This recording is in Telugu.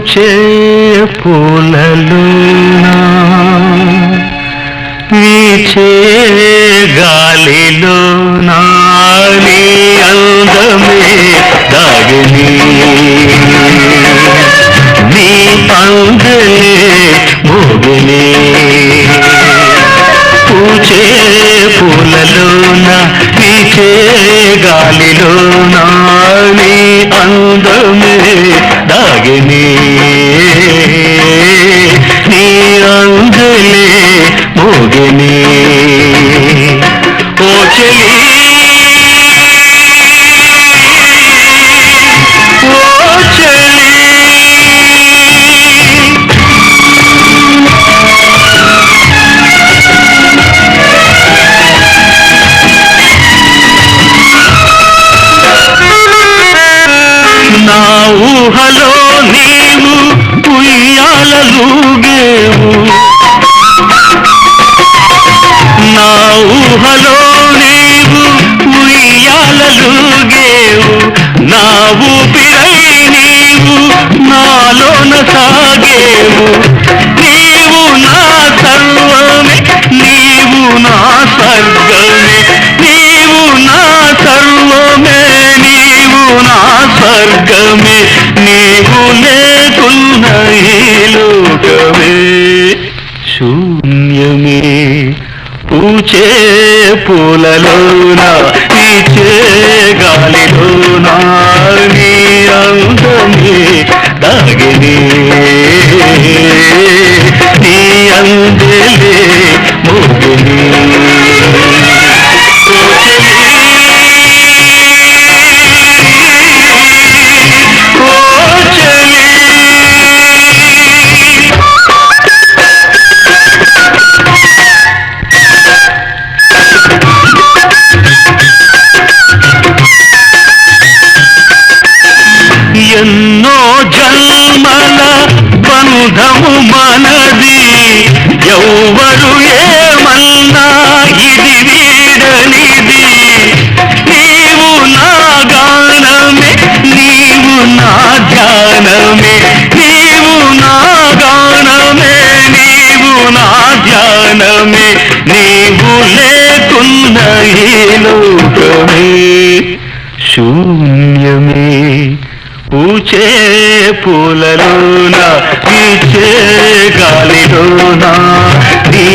పూచే పూలలోనా. వీచే గాలిలో నాని అందమే దాగిని. నీ అందలే భోగిని. పూచే పూలలోన వీచే గాలిలో నాని అందమే গেলে ও চলি ও চলি নী సాగేవు నీవు నా సర్వమే నీవు నా సర్గమే నీవు నా సర్వమే నీవు నా సర్గమే నీవు లేకున్న ఈ లోకమే. శూన్యమే పూచే పూలలోన నీచే గాలిలోన మనది ఎవ్వరు ఏమన్నా ఇది వీడనిది. నీవు నా గానమే నీవు నా ధ్యానమే. నీవు నా గానమే నీవు నా ధ్యానమే. నీవు లేకున్న ఈ లోకమే శూన్యమే. పూచే పూలలోన పీచే గాలిలోన నీ